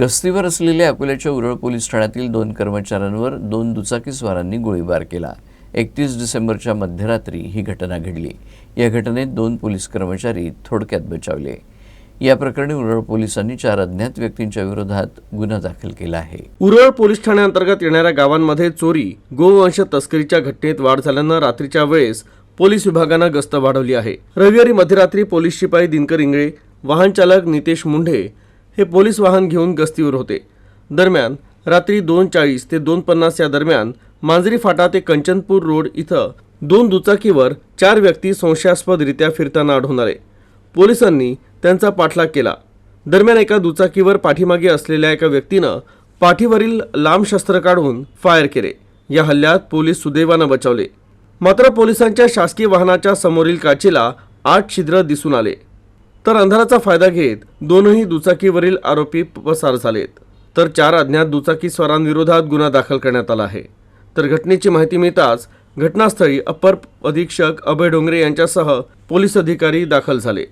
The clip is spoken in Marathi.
गस्तीवर असलेल्या अकोल्याच्या उरळ पोलीस ठाण्यातील दोन कर्मचाऱ्यांवर दोन दुचाकीस्वारांनी गोळीबार केला. एकतीस डिसेंबरच्या मध्यरात्री ही घटना घडली. या घटनेत दोन पोलीस कर्मचारी थोडक्यात बचावले. या प्रकरणी उरळ पोलिसांनी चार अज्ञात व्यक्तींच्या विरोधात गुन्हा दाखल केला आहे. उरळ पोलीस ठाण्याअंतर्गत येणाऱ्या गावांमध्ये चोरी गोवंश तस्करीच्या घटनेत वाढ झाल्यानं रात्रीच्या वेळेस पोलीस विभागानं गस्त वाढवली आहे. रविवारी मध्यरात्री पोलीस शिपाई दिनकर इंगळे वाहन चालक नितेश मुंढे हे पोलीस वाहन घेऊन गस्तीवर होते. दरम्यान रात्री दोन चाळीस ते दोन पन्नास या दरम्यान मांजरी फाटा ते कंचनपूर रोड इथं दोन दुचाकीवर चार व्यक्ती संशयास्पदरित्या फिरताना आढळून आले. पोलिसांनी त्यांचा पाठलाग केला. दरम्यान एका दुचाकीवर पाठीमागे असलेल्या एका व्यक्तीनं पाठीवरील लांब शस्त्र काढून फायर केले. या हल्ल्यात पोलीस सुदैवानं बचावले. मात्र पोलिसांच्या शासकीय वाहनाच्या समोरील काचेला आठ छिद्र दिसून आले. तर अंधाराचा फायदा घेत दोनही दुचाकीवरील आरोपी पसार झालेत. तर चार अज्ञात दुचाकीस्वारांविरोधात गुन्हा दाखल करण्यात आला आहे. तर घटनेची माहिती मिळताच घटनास्थळी अप्पर अधीक्षक अभय डोंगरे यांच्यासह पोलीस अधिकारी दाखल झाले.